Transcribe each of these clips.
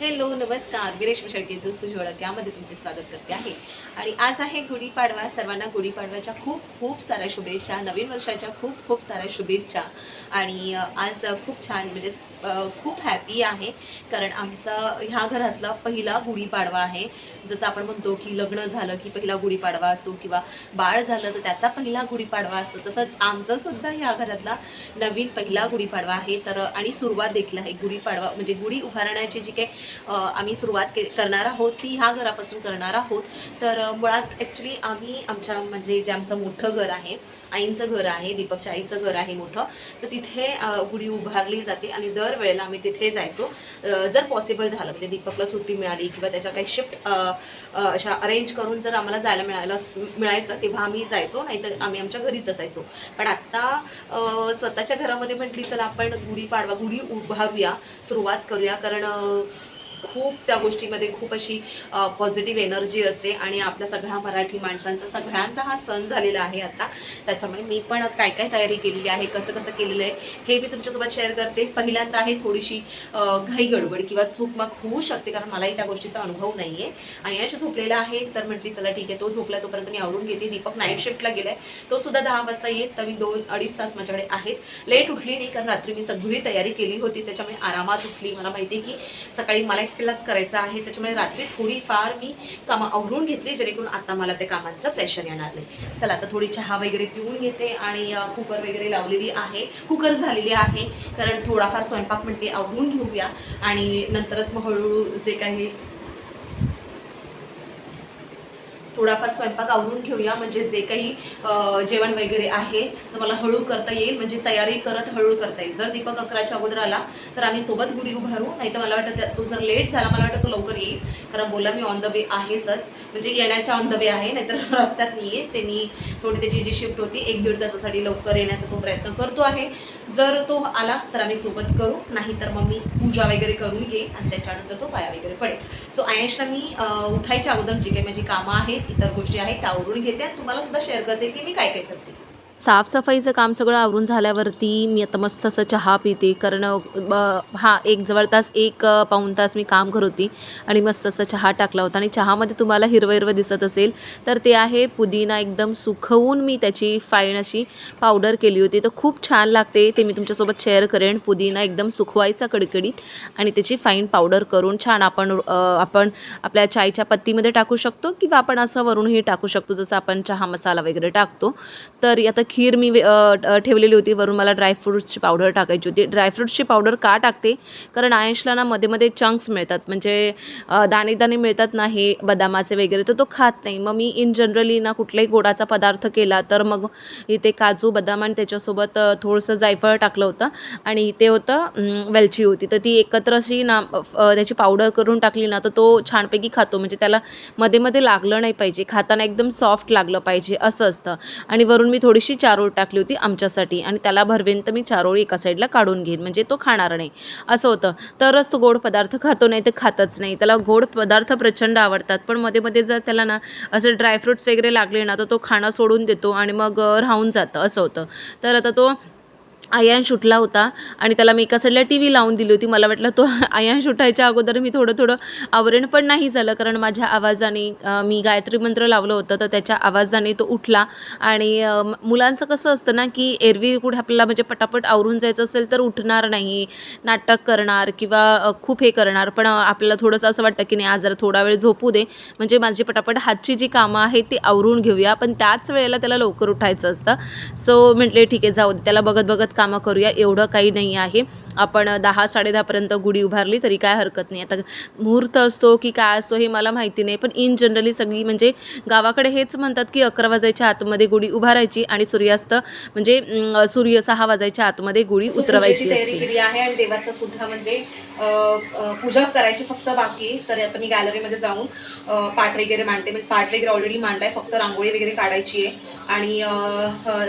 Hello नमस्कार. गिरीश मिशळके दोस्तू झोळक यामध्ये तुमचे स्वागत करते आहे. आणि आज आहे गुढीपाडवा सर्वांना गुढीपाडव्याच्या खूप खूप साऱ्या शुभेच्छा. नवीन वर्षाच्या खूप खूप साऱ्या शुभेच्छा. आणि आज खूप छान म्हणजे खूप हॅपी आहे. कारण आमचा ह्या घरातला पहिला गुढीपाडवा आहे. जसं आपण म्हणतो की लग्न झालं की पहिला गुढीपाडवा असतो किंवा बाळ झालं तर त्याचा पहिला गुढीपाडवा असतो. तसंच आमचं सुद्धा ह्या घरातला नवीन पहिला गुढीपाडवा आहे. तर आणि सुरुवात देखील आहे. गुढीपाडवा म्हणजे गुढी उभारण्याची जी काही आम्ही सुरुवात के करणार आहोत ती ह्या घरापासून करणार आहोत. तर मुळात ॲक्च्युली आम्ही आमच्या म्हणजे जे आमचं मोठं घर आहे आईंचं घर आहे दीपकच्या आईचं घर आहे मोठं तर तिथे गुढी उभारली जाते आणि दरवेळेला आम्ही तिथे जायचो. जर पॉसिबल झालं म्हणजे दीपकला सुट्टी मिळाली किंवा त्याच्या काही शिफ्ट अशा अरेंज करून जर आम्हाला जायला मिळायला मिळायचं तेव्हा आम्ही जायचो नाहीतर आम्ही आमच्या घरीच असायचो. पण आत्ता स्वतःच्या घरामध्ये म्हटली चला आपण गुढी पाडवा गुढी उभारूया सुरुवात करूया. कारण खूप त्या गोष्टीमध्ये खूप अशी पॉझिटिव्ह एनर्जी असते आणि आपल्या सगळ्या मराठी माणसांचा सगळ्यांचा हा सण झालेला आहे आता. त्याच्यामुळे मी पण काय काय तयारी केलेली आहे कसं कसं केलेलं आहे हे मी तुमच्यासोबत शेअर करते. पहिल्यांदा आहे थोडीशी घाई गडबड किंवा चूकमाक होऊ शकते कारण मलाही त्या गोष्टीचा अनुभव नाही आहे आणि याशी झोपलेला आहे तर म्हटली चला ठीक आहे तो झोपला तोपर्यंत मी आवरून घेते. दीपक नाईट शिफ्टला गेलाय. तो सुद्धा दहा वाजता येत तर मी दोन अडीच तास माझ्याकडे आहेत. लेट उठली नाही कारण रात्री मी सगळी तयारी केली होती. त्याच्यामुळे आरामात उठली. मला माहिती आहे की सकाळी मला एकटीलाच करायचं आहे त्याच्यामुळे रात्री थोडीफार मी कामं आवरून घेतली जेणेकरून आता मला त्या कामांचं प्रेशर येणार नाही. चला आता थोडी चहा वगैरे पिऊन घेते आणि कुकर वगैरे लावलेली आहे. कुकर झालेली आहे कारण थोडाफार स्वयंपाक म्हणते आवरून घेऊया. आणि नंतरच मग हळूहळू जे काही थोडाफार स्वयंपाक आवरून घेऊया म्हणजे जे काही जेवण वगैरे आहे तर मला हळू करता येईल म्हणजे तयारी करत हळू करता येईल. जर दीपक अकराच्या अगोदर आला तर आम्ही सोबत गुढी उभारू नाही तर मला वाटतं त्या- तो जर लेट झाला मला वाटतं तो लवकर येईल. कारण बोला मी ऑन द वे आहेसच. म्हणजे येण्याच्या ऑन द वे आहे नाहीतर रस्त्यात नाही आहे त्यांनी थोडी त्याची जी शिफ्ट होती एक दीड तासासाठी लवकर येण्याचा तो प्रयत्न करतो आहे. जर तो आला तर आम्ही सोबत करू नाही तर मग मी पूजा वगैरे करून घेईन आणि त्याच्यानंतर तो पाया वगैरे पडेल. सो आयशला मी उठायच्या अगोदर जी काही माझी कामं आहेत इतर गोष्टी आहेत त्या आवडून घेते आणि तुम्हाला सुद्धा शेअर करते की मी काय काय करते. साफसफाईचं काम सगळं आवरून झाल्यावरती मी आता मस्त असं चहा पिते. कारण ब- हा एक जवळ तास एक पाऊण तास मी काम करत होती आणि मस्त असं चहा टाकला होता. आणि चहामध्ये तुम्हाला हिरवं हिरवं दिसत असेल तर ते आहे पुदिना एकदम सुखवून मी त्याची फाईन अशी पावडर केली होती. तर खूप छान लागते. ते मी तुमच्यासोबत शेअर करेन. पुदिना एकदम सुखवायचा कडकडीत आणि त्याची फाईन पावडर करून छान आपण आपण आपल्या चायच्या पत्तीमध्ये टाकू शकतो किंवा आपण असं वरूनही टाकू शकतो. जसं आपण चहा मसाला वगैरे टाकतो. तर आता खीर मी ठेवलेली होती. वरून मला ड्रायफ्रूट्सची पावडर टाकायची होती. ड्रायफ्रूट्सची पावडर का टाकते? कारण आयशला ना मध्ये मध्ये चंक्स मिळतात. म्हणजे दाणे दाणे मिळतात ना हे बदामाचे वगैरे तर तो खात नाही. मग मी इन जनरली ना कुठलाही गोडाचा पदार्थ केला तर मग इथे काजू बदाम आणि त्याच्यासोबत थोडंसं जायफळ टाकलं होतं. आणि इथे होतं वेलची होती. तर ती एकत्र अशी ना त्याची पावडर करून टाकली ना तर तो छानपैकी खातो. म्हणजे त्याला मध्ये मध्ये लागलं नाही पाहिजे. खाताना एकदम सॉफ्ट लागलं पाहिजे. असं असतं. आणि वरून मी थोडीशी चारोळ टाकली होती आमच्यासाठी आणि त्याला भरवेन तर मी चारोळी एका साईडला काढून घेईन म्हणजे तो खाणार नाही. असं होतं. तरच तो गोड पदार्थ खातो नाही तर खातच नाही. त्याला गोड पदार्थ प्रचंड आवडतात. पण मध्ये मध्ये जर त्याला ना असं ड्रायफ्रुट्स वगैरे लागले ना तर तो खाणं सोडून देतो आणि मग राहून जातं. असं होतं. तर आता तो आयांश शुटला होता आणि त्याला मी एका साईडला टी व्ही लावून दिली होती. मला वाटलं तो आयांश उठायच्या अगोदर मी थोडं थोडं आवरण पण नाही झालं कारण माझ्या आवाजाने मी गायत्री मंत्र लावलं होतं तर त्याच्या आवाजाने तो उठला. आणि मुलांचं कसं असतं ना की एरवी कुठे आपल्याला म्हणजे पटापट आवरून जायचं असेल तर उठणार नाही नाटक करणार किंवा खूप हे करणार. पण आपल्याला थोडंसं असं वाटतं की नाही आज जरा थोडा वेळ झोपू दे. म्हणजे माझी पटापट हातची जी कामं आहेत ती आवरून घेऊया. पण त्याच वेळेला त्याला लवकर उठायचं असतं. सो म्हटले ठीक आहे जाऊ दे. त्याला बघत बघत कामं करूया एवढं काही नाही आहे. आपण दहा साडेदहापर्यंत गुढी उभारली तरी काय हरकत नाही. आता मुहूर्त असतो की काय असतो हे मला माहिती नाही पण इन जनरली सगळी म्हणजे गावाकडे हेच म्हणतात की अकरा वाजायच्या आतमध्ये गुढी उभारायची आणि सूर्यास्त म्हणजे सूर्य सहा वाजायच्या आतमध्ये गुढी उतरवायची असते. आहे आणि देवाचं सुद्धा म्हणजे पूजा करायची फक्त बाकी आहे. तर आता मी गॅलरीमध्ये जाऊन पाट वगैरे मांडते. म्हणजे पाट वगैरे ऑलरेडी मांडलाय फक्त रांगोळी वगैरे काढायची आहे. आणि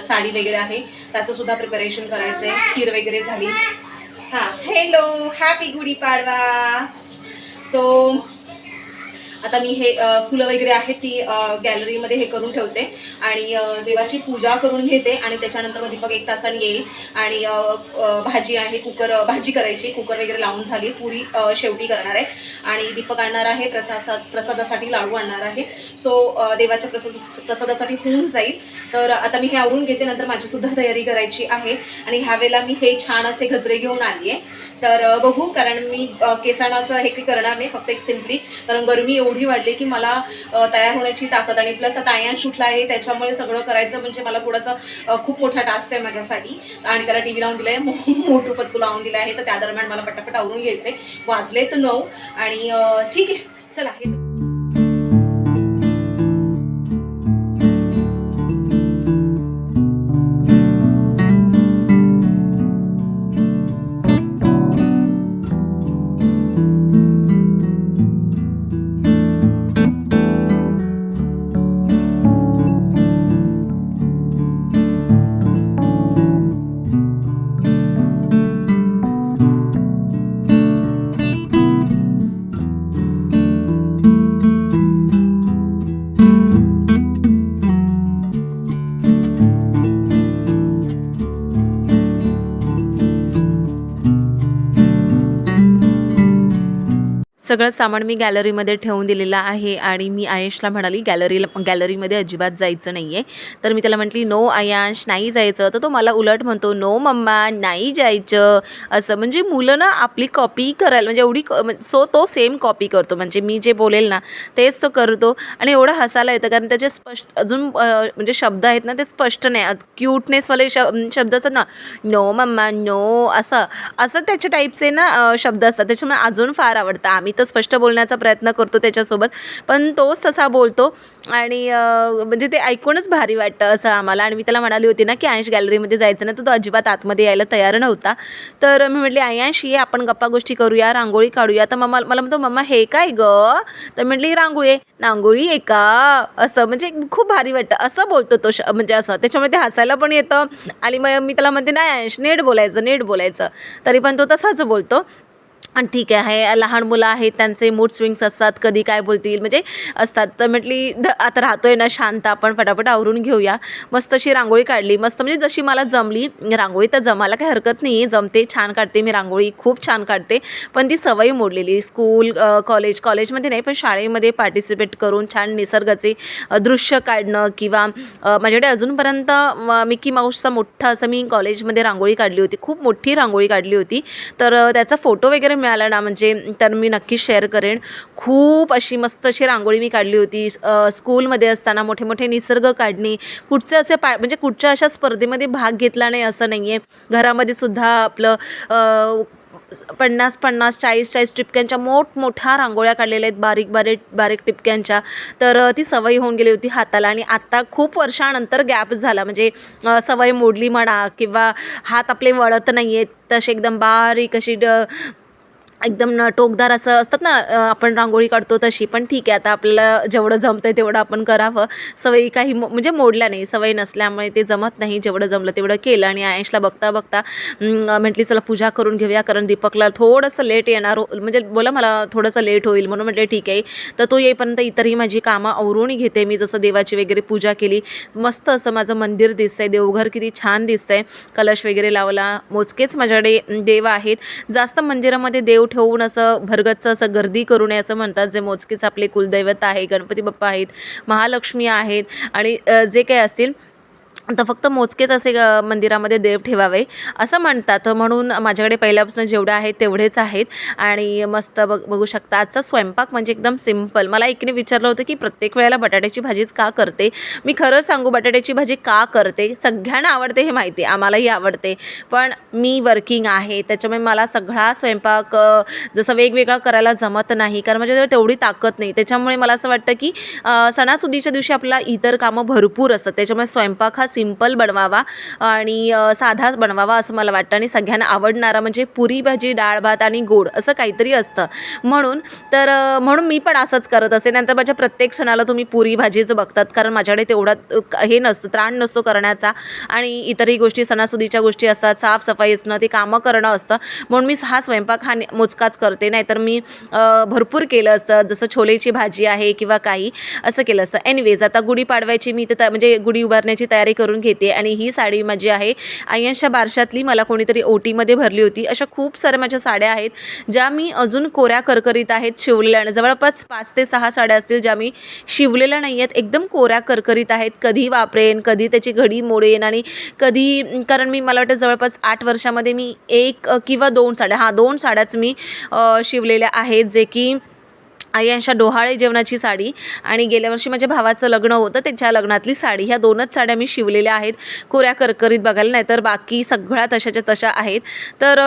साडी वगैरे आहे. त्याचं सुद्धा प्रिपरेशन करायचं आहे खीर वगैरे झाली. हां. Hello happy Gudhi Padwa so आता मी हे फुलं वगैरे आहेत ती गॅलरीमध्ये हे करून ठेवते. आणि देवाची पूजा करून घेते आणि त्याच्यानंतर मग दीपक एक तासाने येईल. आणि भाजी आहे कुकर भाजी करायची. कुकर वगैरे लावून झाली. पुरी शेवटी करणार आहे. आणि दीपक आणणार आहे. प्रसाद प्रसादासाठी लाडू आणणार आहे. सो देवाच्या प्रसाद प्रसादासाठी होऊन जाईल. तर आता मी हे आवरून घेते. नंतर माझीसुद्धा तयारी करायची आहे. आणि ह्यावेळेला मी हे छान असे गजरे घेऊन आली आहे तर बघू. कारण मी केसांना असं हे काही करणार नाही. फक्त एक सिम्पली कारण गरमी एवढी वाढली की मला तयार होण्याची ताकद आणि प्लस आता आयन शूटला आहे त्याच्यामुळे सगळं करायचं म्हणजे मला थोडासा खूप मोठा टास्क आहे माझ्यासाठी. आणि त्याला टी व्ही लावून दिला आहे मोठं पत्तू लावून दिलं आहे तर त्या दरम्यान मला पटापट आवरून वाजले वाजलेत नऊ आणि ठीक आहे चला हे सगळं सामान मी गॅलरीमध्ये ठेवून दिलेलं आहे आणि मी आयशला म्हणाली गॅलरीला गॅलरीमध्ये अजिबात जायचं नाही आहे तर मी त्याला म्हटली नो आयांश नाही जायचं. तर तो मला उलट म्हणतो नो मम्मा नाही जायचं. असं म्हणजे मुलं ना आपली कॉपी करायला म्हणजे एवढी म्हणजे सो तो सेम कॉपी करतो. म्हणजे मी जे बोलेल ना तेच तो करतो. आणि एवढं हसायला येतं कारण त्याचे स्पष्ट अजून म्हणजे शब्द आहेत ना ते स्पष्ट नाही. क्यूटनेसवाले श शब्द असतात ना नो मम्मा नो असं. असं त्याच्या टाईपचे ना शब्द असतात. त्याच्यामुळे अजून फार आवडतं. आम्ही तर स्पष्ट बोलण्याचा प्रयत्न करतो त्याच्यासोबत. पण तोच तसा बोलतो आणि म्हणजे ते ऐकूनच भारी वाटतं असं आम्हाला. आणि मी त्याला म्हणाली होती ना की आयश गॅलरीमध्ये जायचं ना तर तो अजिबात आतमध्ये यायला तयार नव्हता. तर मी म्हटली आयांश ये आपण गप्पा गोष्टी करूया रांगोळी काढूया. तर मम्मा मला म्हणतो मम्मा हे काय ग? तर म्हटली रांगोळी आहे. रांगोळी आहे का? असं म्हणजे खूप भारी वाटतं. असं बोलतो तो श म्हणजे असं. त्याच्यामुळे ते हसायला पण येतं. आणि मग मी त्याला म्हणते नाही आयश नेट बोलायचं नेट बोलायचं. तरी पण तो तसाच बोलतो. आणि ठीक आहे लहान मुलं आहेत त्यांचे मूड स्विंग्स असतात कधी काय बोलतील म्हणजे असतात. तर म्हटली ध आता राहतोय ना शांत आपण फटाफट आवरून घेऊया. मस्त अशी रांगोळी काढली. मस्त म्हणजे जशी मला जमली रांगोळी तर जमायला काही हरकत नाही जमते छान काढते मी रांगोळी खूप छान काढते. पण ती सवय मोडलेली स्कूल कॉलेज कॉलेजमध्ये नाही पण शाळेमध्ये पार्टिसिपेट करून छान निसर्गाचे दृश्य काढणं किंवा माझ्याकडे अजूनपर्यंत मिकी माऊसचा मोठा असं मी कॉलेजमध्ये रांगोळी काढली होती खूप मोठी रांगोळी काढली होती. तर त्याचा फोटो वगैरे मिळालं ना म्हणजे तर मी नक्की शेअर करेन. खूप अशी मस्त अशी रांगोळी मी काढली होती. स्कूलमध्ये असताना मोठे मोठे निसर्ग काढणे. कुठचे असे पा म्हणजे कुठच्या अशा स्पर्धेमध्ये भाग घेतला नाही असं नाही आहे घरामध्ये सुद्धा आपलं पन्नास पन्नास चाळीस चाळीस टिपक्यांच्या मोठमोठ्या रांगोळ्या काढलेल्या आहेत. बारीक बारीक बारीक टिपक्यांच्या. तर ती सवय होऊन गेली होती हाताला आणि आत्ता खूप वर्षानंतर गॅप झाला. म्हणजे सवय मोडली म्हणा किंवा हात आपले वळत नाही आहेत तसे एकदम बारीक अशी ड एकदम न टोकदार असं असतात ना आपण रांगोळी काढतो तशी पण ठीक आहे आता आपल्याला जेवढं जमतं आहे तेवढं आपण करावं. सवयी काही मो म्हणजे मोडल्या नाही सवय नसल्यामुळे ते जमत नाही जेवढं जमलं तेवढं केलं. आणि आयशला बघता बघता म्हटली चला पूजा करून घेऊया कारण दीपकला थोडंसं लेट येणार हो, म्हणजे बोला मला थोडंसं लेट होईल. म्हणून म्हटलं ठीक आहे. तर तो येईपर्यंत इतरही माझी कामं आवरून घेते. मी जसं देवाची वगैरे पूजा केली मस्त असं माझं मंदिर दिसतंय देवघर किती छान दिसतंय. कलश वगैरे लावला मोजकेच माझ्याकडे देव आहेत. जास्त मंदिरामध्ये देव ठेव ठेवून असं भरगतचं असं गर्दी करू नये असं म्हणतात. जे मोजकेच आपले कुलदैवत आहे गणपती बाप्पा आहेत महालक्ष्मी आहेत आणि जे काही असतील तर फक्त मोजकेच असे मंदिरामध्ये देव ठेवावे असं म्हणतात. म्हणून माझ्याकडे पहिल्यापासून जेवढे आहेत तेवढेच आहेत. आणि मस्त बघ बघू शकता आजचा स्वयंपाक म्हणजे एकदम सिंपल मला एकीने विचारलं होतं की प्रत्येक वेळेला बटाट्याची भाजीच का करते? मी खरं सांगू बटाट्याची भाजी का करते? सगळ्यांना आवडते हे माहिती आहे. आम्हालाही आवडते. पण मी वर्किंग आहे. त्याच्यामुळे मला सगळा स्वयंपाक जसं वेगवेगळा करायला जमत नाही. कारण माझ्याजवळ तेवढी ताकद नाही. त्याच्यामुळे मला असं वाटतं की सणासुदीच्या दिवशी आपल्याला इतर कामं भरपूर असतात. त्याच्यामुळे स्वयंपाक हा सिंपल बनवावा आणि साधाच साधा बनवावा असं मला वाटतं. आणि सगळ्यांना आवडणारा म्हणजे पुरी भाजी डाळ भात आणि गोड असं काहीतरी असतं. म्हणून तर म्हणून मी पण असंच करत असे. नंतर माझ्या प्रत्येक सणाला तुम्ही पुरी भाजीचं बघतात. कारण माझ्याकडे तेवढा क- हे नसतं त्राण नसतो करण्याचा. आणि इतरही गोष्टी सणासुदीच्या गोष्टी असतात. साफसफाई असणं ते कामं करणं असतं. म्हणून मी हा स्वयंपाक हा ने- मोजकाच करते. नाहीतर मी भरपूर केलं असतं. जसं छोलेची भाजी आहे किंवा काही असं केलं असतं. एनिवेज आता गुढीपाडव्याची मी तर म्हणजे गुढी उभारण्याची तयारी करून करून घेते आणि ही साडी माझी आहे. आय्यांच्या बारशातली मला कोणीतरी ओटीमध्ये भरली होती. अशा खूप साऱ्या माझ्या साड्या आहेत ज्या मी अजून कोऱ्या करकरीत आहेत शिवलेल्या जवळपास पाच ते सहा साड्या असतील ज्या मी शिवलेल्या नाही आहेत एकदम कोऱ्या करकरीत आहेत. कधी वापरेन कधी त्याची घडी मोडेन आणि कधी कारण मी मला वाटतं जवळपास आठ वर्षामध्ये मी एक किंवा दोन साड्या हां दोन साड्याच मी शिवलेल्या आहेत जे की यांच्या डोहाळे जेवणाची साडी आणि गेल्या वर्षी माझ्या भावाचं लग्न होतं त्याच्या लग्नातली साडी. ह्या दोनच साड्या मी शिवलेल्या आहेत. कोऱ्या करकरीत बघायला नाही तर बाकी सगळ्या तशाच्या तशा आहेत. तर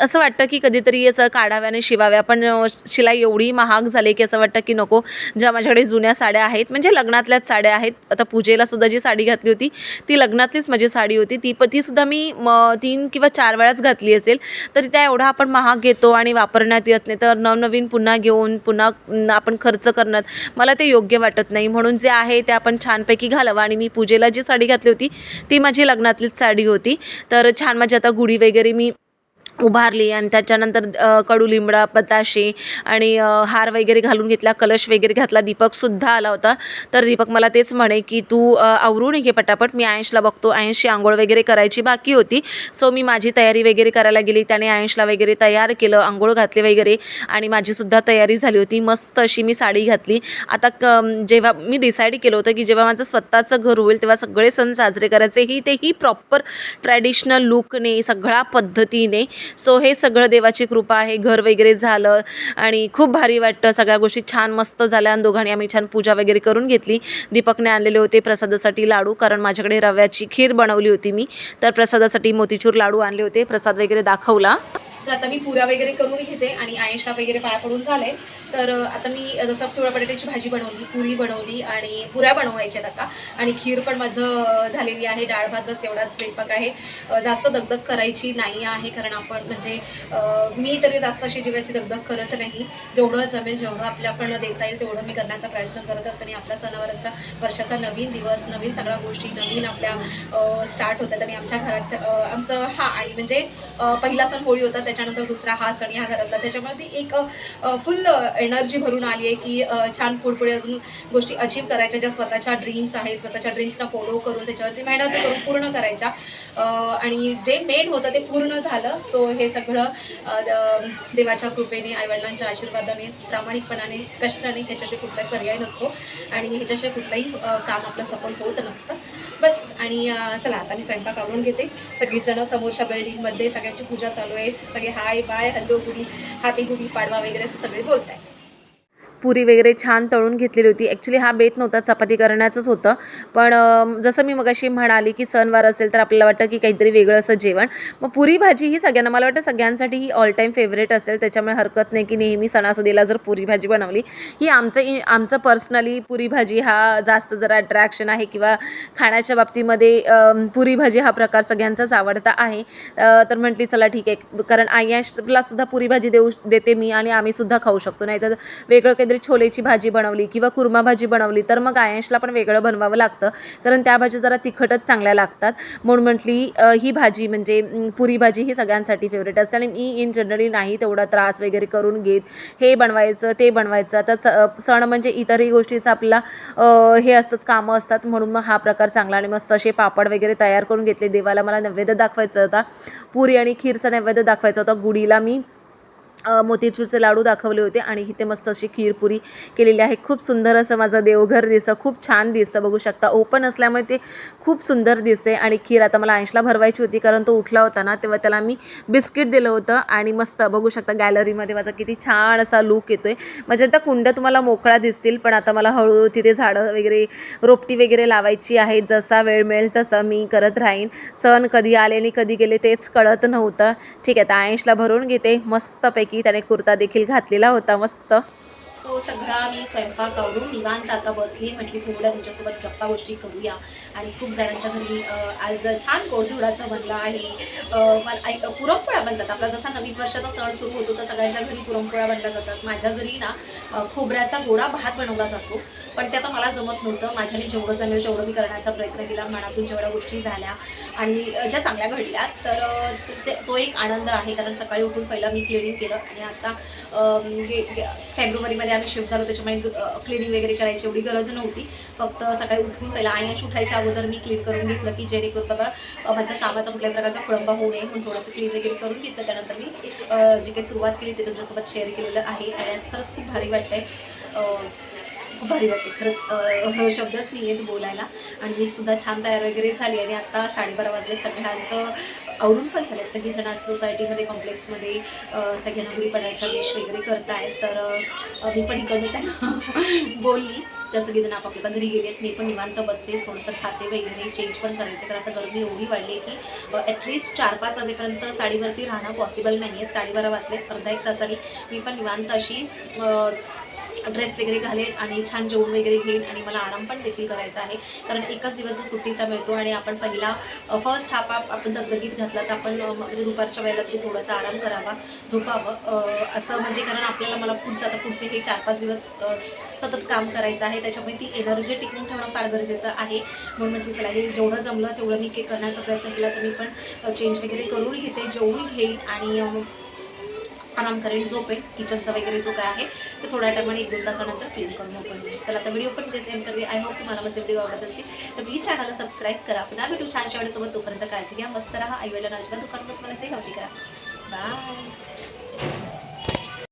असं वाटतं की कधीतरी असं काढाव्याने शिवाव्या पण शिलाई एवढी महाग झाली की असं वाटतं की नको. ज्या माझ्याकडे जुन्या साड्या आहेत म्हणजे लग्नातल्याच साड्या आहेत. आता पूजेला सुद्धा जी साडी घातली होती ती लग्नातलीच माझी साडी होती. ती पण तीसुद्धा मी म तीन किंवा चार वेळाच घातली असेल. तरी त्या एवढा आपण महाग घेतो आणि वापरण्यात येत नाही. तर नवनवीन पुन्हा घेऊन पुन्हा आपण खर्च करण्यात मला ते योग्य वाटत नाही. म्हणून जे आहे ते आपण छानपैकी घालावं. आणि मी पूजेला जी साडी घातली होती ती माझी लग्नातलीच साडी होती. तर छान माझी आता गुढी वगैरे मी उभारली आणि त्याच्यानंतर कडुलिंबडा बताशे आणि हार वगैरे घालून घेतला कलश वगैरे घातला. दीपकसुद्धा आला होता. तर दीपक मला तेच म्हणे की तू आवरून घे पटापट. मी आयंशला बघतो. आयंशची आंघोळ वगैरे करायची बाकी होती. सो मी माझी तयारी वगैरे करायला गेली. त्याने आयंशला वगैरे तयार केलं आंघोळ घातली वगैरे आणि माझीसुद्धा तयारी झाली होती. मस्त अशी मी साडी घातली. आता क जेव्हा मी डिसाईड केलं होतं की जेव्हा माझं स्वतःचं घर होईल तेव्हा सगळे सण साजरे करायचे. ही तेही प्रॉपर ट्रॅडिशनल लुकने सगळ्या पद्धतीने सो हे सगळं देवाची कृपा आहे. घर वगैरे झालं आणि खूप भारी वाटतं. सगळ्या गोष्टी छान मस्त झाल्या आणि दोघांनी आम्ही छान पूजा वगैरे करून घेतली. दीपकने आणलेले होते प्रसादासाठी लाडू कारण माझ्याकडे रव्याची खीर बनवली होती मी. तर प्रसादासाठी मोतीचूर लाडू आणले होते. प्रसाद वगैरे दाखवला. तर आता मी पुऱ्या वगैरे करून घेते आणि आयशा वगैरे पाया पडून झाले तर आता मी जसं पिवळ्या बटाट्याची भाजी बनवली पुरी बनवली आणि पुऱ्या बनवायच्या आहेत आता. आणि खीर पण माझं झालेली आहे. डाळ भात बस एवढाच स्वयंपाक आहे. जास्त दगदग करायची नाही आहे कारण आपण म्हणजे मी तरी जास्त अशी जीवाची दगदग करत नाही. जेवढं जमेल जेवढं आपल्याकडनं देता येईल तेवढं मी करण्याचा प्रयत्न करत असते. आणि आपल्या सणावाराचा वर्षाचा नवीन दिवस नवीन सगळ्या गोष्टी नवीन आपल्या स्टार्ट होतात. आणि आमच्या घरात आमचं हा आणि म्हणजे पहिला सण होळी होता. त्याच्यानंतर दुसरा हा सण ह्या घरातला. त्याच्यामुळे ती एक फुल एनर्जी भरून आली आहे की छान पुढपुढे अजून गोष्टी अचीव करायच्या ज्या स्वतःच्या ड्रीम्स आहेत स्वतःच्या ड्रीम्सना फॉलो करून त्याच्यावरती मेहनत करून पूर्ण करायच्या. आणि जे मेन होतं ते पूर्ण झालं. सो हे सगळं देवाच्या कृपेने आईवडिलांच्या आशीर्वादाने प्रामाणिकपणाने कष्टाने ह्याच्याशिवाय कुठलाही पर्याय नसतो. आणि ह्याच्याशिवाय कुठलंही काम आपलं सफल होत नसतं. बस आणि चला आता मी स्वयंपाक आवरून घेते. सगळीच जण समोरच्या बिल्डिंगमध्ये सगळ्यांची पूजा चालू आहे. सगळे hi bye hello Gudi happy Gudhi Padwa वगैरे असं सगळे बोलत आहेत पुरी वगैरे छान तळून घेतलेली होती. ॲक्च्युली हा बेत नव्हता चपाती करण्याचंच होतं. पण जसं मी मगाशी म्हणाली की सणवार असेल तर आपल्याला वाटतं की काहीतरी वेगळं असं जेवण. मग पुरी भाजी ही सगळ्यांना मला वाटतं सगळ्यांसाठी ही ऑल टाईम फेवरेट असेल. त्याच्यामुळे हरकत नाही की नेहमी सणासुदीला जर पुरी भाजी बनवली. ही आमचं आमचं पर्सनली पुरी भाजी हा जास्त जरा अट्रॅक्शन आहे किंवा खाण्याच्या बाबतीमध्ये पुरी भाजी हा प्रकार सगळ्यांचाच आवडता आहे. तर म्हटली चला ठीक आहे. कारण आयाशला सुद्धा पुरी भाजी देऊ देते मी आणि आम्ही सुद्धा खाऊ शकतो. नाही तर वेगळं काहीतरी छोलेची भाजी बनवली किंवा कुर्मा भाजी बनवली तर मग आयांशला पण वेगळं बनवावं लागतं. कारण त्या भाजी जरा तिखटच चांगल्या लागतात. म्हणून म्हटली ही भाजी म्हणजे पुरी भाजी ही सगळ्यांसाठी फेवरेट असते आणि मी इन जनरली नाही तेवढा त्रास वगैरे करून घेत. हे बनवायचं ते बनवायचं. आता स सण म्हणजे इतरही गोष्टीचं आपला हे असतंच कामं असतात. म्हणून मग हा प्रकार चांगला आणि मस्त असे पापड वगैरे तयार करून घेतले. देवाला मला नैवेद्य दाखवायचा होता. पुरी आणि खीरचा नैवेद्य दाखवायचा होता. गुढीला मी मोतीचूरचे लाडू दाखवले होते आणि इथे मस्त अशी खीरपुरी केलेली आहे. खूप सुंदर असं माझं देवघर दिसतं. खूप छान दिसतं. बघू शकता ओपन असल्यामुळे ते खूप सुंदर दिसते आणि खीर आता मला ऐंशला भरवायची होती कारण तो उठला होता ना तेव्हा त्याला मी बिस्किट दिलं होतं आणि मस्त बघू शकता गॅलरीमध्ये माझा किती छान असा लूक येतो आहे म्हणजे आता कुंड्या तुम्हाला मोकळा दिसतील पण आता मला हळूहळू तिथे झाडं वगैरे रोपटी वगैरे लावायची आहे. जसा वेळ मिळेल तसं मी करत राहीन. सण कधी आले आणि कधी गेले तेच कळत नव्हतं. ठीक आहे आता ऐंशला भरून घेते. मस्तपैकी की त्याने कुर्ता देखील घातलेला होता मस्त. सो सगळा मी स्वयंपाक आवरून निवांत आता बसली म्हटली थोड्या तुमच्यासोबत गप्पा गोष्टी करूया. आणि खूप जणांच्या घरी आज छान गोडधोडाचं बनलं आहे. मला पुरणपोळ्या बनतात. आपला जसा नवीन वर्षाचा सण सुरू होतो तर सगळ्यांच्या घरी पुरणपोळ्या बनल्या जातात. माझ्या घरी ना खोबऱ्याचा गोडा भात बनवला जातो. पण ते आता मला जमत नव्हतं. माझ्याने जेवढं जमेल तेवढं मी करण्याचा प्रयत्न केला. मनातून जेवढ्या गोष्टी झाल्या आणि ज्या चांगल्या घडल्या तर ते- तो एक आनंद आहे. कारण सकाळी उठून पहिला मी क्लिनिंग केलं आणि आता गे- फेब्रुवारीमध्ये आम्ही शिफ्ट झालो. त्याच्यामुळे क्लिनिंग वगैरे करायची एवढी गरज नव्हती. फक्त सकाळी उठून पहिला आयश उठायच्या अगोदर मी क्लीन करून घेतलं की जेणेकरून बाबा माझा कामाचा कुठल्याही प्रकारचा खोळंबा होऊ नये म्हणून थोडंसं क्लीन वगैरे करून घेतलं. त्यानंतर मी जी काही सुरुवात केली ते तुमच्यासोबत शेअर केलेलं आहे. आणि आज खरंच खूप भारी वाटतंय. आहे खूप भारी वाटते. खरंच शब्दच नाही आहेत बोलायला. आणि मी सुद्धा छान तयार वगैरे झाली आणि आत्ता साडेबारा वाजले. सगळ्यांचं आवरून पण झालं. सगळीजण आज सोसायटीमध्ये कॉम्प्लेक्समध्ये सगळ्यांना सगळ्यांना पडायच्या विश वगैरे करतायत. तर मी पण इकडनं त्यांना बोलली. तर सगळीजण आपापल्या घरी गेली आहेत. मी पण निवांत बसते. थोडंसं खाते वगैरे चेंज पण करायचं. कारण आता गरमी एवढी वाढली आहे की ॲटलिस्ट चार पाच वाजेपर्यंत साडीवरती राहणं पॉसिबल नाही आहे साडेबारा वाजले अर्धा एक तासाने. मी पण निवांत अशी ड्रेस वगैरे घालेन आणि छान जेवण वगैरे घेईन आणि मला आराम पण देखील करायचा आहे. कारण एकच दिवस सुट्टीचा मिळतो आणि आपण पहिला फर्स्ट हाफ आप आपण दगदगीत घातला तर आपण म्हणजे दुपारच्या वेळेला तरी थोडासा आराम करावा झोपावं असं म्हणजे कारण आपल्याला मला पुढचं आता पुढचे हे चार पाच दिवस सतत काम करायचं आहे. त्याच्यामुळे ती एनर्जी टिकून ठेवणं फार गरजेचं आहे. म्हणून म्हटलं चला हे जेवढं जमलं तेवढं मी के करण्याचा प्रयत्न केला तर मी पण चेंज वगैरे करून घेते जेवून घेईन आणि आराम करेन झोपेल किचनचा वगैरे जो काय आहे ते थोड्या टायमाने एक दोन तासानंतर क्लीन करून ओपन चला आता व्हिडिओ पण इथेच एंड करते आय होप तुम्हाला माझे व्हिडिओ आवडत असतील तर प्लीज चॅनलला सबस्क्राईब करा. पुन्हा भेटू छान शेवटसोबत तोपर्यंत काळजी घ्या मस्त राहा. आई वडिलांना अजिबात दुकानात मला से करा. बाय